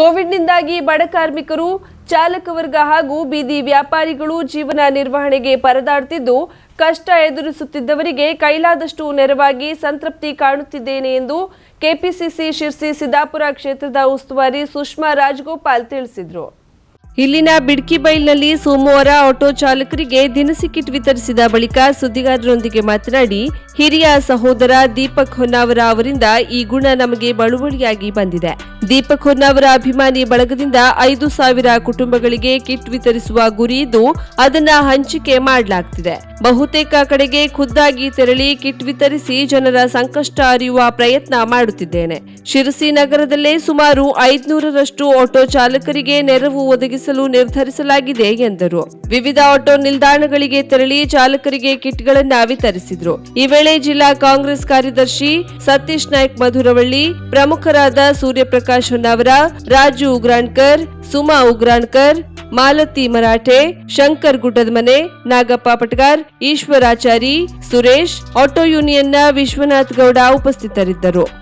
ಕೋವಿಡ್ನಿಂದಾಗಿ ಬಡ ಕಾರ್ಮಿಕರು, ಚಾಲಕ ವರ್ಗ ಹಾಗೂ ಬೀದಿ ವ್ಯಾಪಾರಿಗಳು ಜೀವನ ನಿರ್ವಹಣೆಗೆ ಪರದಾಡುತ್ತಿದ್ದು ಕಷ್ಟ ಎದುರಿಸುತ್ತಿದ್ದವರಿಗೆ ಕೈಲಾದಷ್ಟು ನೆರವಾಗಿ ಸಂತೃಪ್ತಿ ಕಾಣುತ್ತಿದ್ದೇನೆ ಎಂದು ಕೆಪಿಸಿಸಿ ಶಿರ್ಸಿ ಸಿದ್ದಾಪುರ ಕ್ಷೇತ್ರದ ಉಸ್ತುವಾರಿ ಸುಷ್ಮಾ ರಾಜಗೋಪಾಲ್ ತಿಳಿಸಿದರು. ಇಲ್ಲಿನ ಬಿಡ್ಕಿ ಬೈಲ್ನಲ್ಲಿ ಸೋಮವಾರ ಆಟೋ ಚಾಲಕರಿಗೆ ದಿನಸಿ ಕಿಟ್ ವಿತರಿಸಿದ ಬಳಿಕ ಸುದ್ದಿಗಾರರೊಂದಿಗೆ ಮಾತನಾಡಿ, ಹಿರಿಯ ಸಹೋದರ ದೀಪಕ್ ಹೊನ್ನಾವರ ಅವರಿಂದ ಈ ಗುಣ ನಮಗೆ ಬಳುವಳಿಯಾಗಿ ಬಂದಿದೆ. ದೀಪಕ್ ಹೊನ್ನಾವರ ಅಭಿಮಾನಿ ಬಳಗದಿಂದ ಐದು ಸಾವಿರ ಕುಟುಂಬಗಳಿಗೆ ಕಿಟ್ ವಿತರಿಸುವ ಗುರಿ ಇದ್ದು, ಅದನ್ನ ಹಂಚಿಕೆ ಮಾಡಲಾಗ್ತಿದೆ. ಬಹುತೇಕ ಕಡೆಗೆ ಖುದ್ದಾಗಿ ತೆರಳಿ ಕಿಟ್ ವಿತರಿಸಿ ಜನರ ಸಂಕಷ್ಟ ಅರಿಯುವ ಪ್ರಯತ್ನ ಮಾಡುತ್ತಿದ್ದೇನೆ. ಶಿರಸಿ ನಗರದಲ್ಲೇ ಸುಮಾರು ಐದುನೂರರಷ್ಟು ಆಟೋ ಚಾಲಕರಿಗೆ ನೆರವು ಒದಗಿಸಲು ನಿರ್ಧರಿಸಲಾಗಿದೆ ಎಂದರು. ವಿವಿಧ ಆಟೋ ನಿಲ್ದಾಣಗಳಿಗೆ ತೆರಳಿ ಚಾಲಕರಿಗೆ ಕಿಟ್ಗಳನ್ನು ವಿತರಿಸಿದರು. ಈ ವೇಳೆ ಜಿಲ್ಲಾ ಕಾಂಗ್ರೆಸ್ ಕಾರ್ಯದರ್ಶಿ ಸತೀಶ್ ನಾಯ್ಕ್ ಮಧುರವಳ್ಳಿ, ಪ್ರಮುಖರಾದ ಸೂರ್ಯಪ್ರಕಾಶ್ ಹೊನ್ನಾವರ, ರಾಜು ಉಗ್ರಾಣ್ಕರ್, ಸುಮಾ ಉಗ್ರಾಣ್ಕರ್, ಮಾಲತಿ ಮರಾಠೆ, ಶಂಕರ್ ಗುಡ್ಡದಮನೆ, ನಾಗಪ್ಪ ಪಟ್ಗಾರ್, ಈಶ್ವರಾಚಾರಿ, ಸುರೇಶ್, ಆಟೋ ಯೂನಿಯನ್ನ ವಿಶ್ವನಾಥ್ ಗೌಡ ಉಪಸ್ಥಿತರಿದ್ದರು.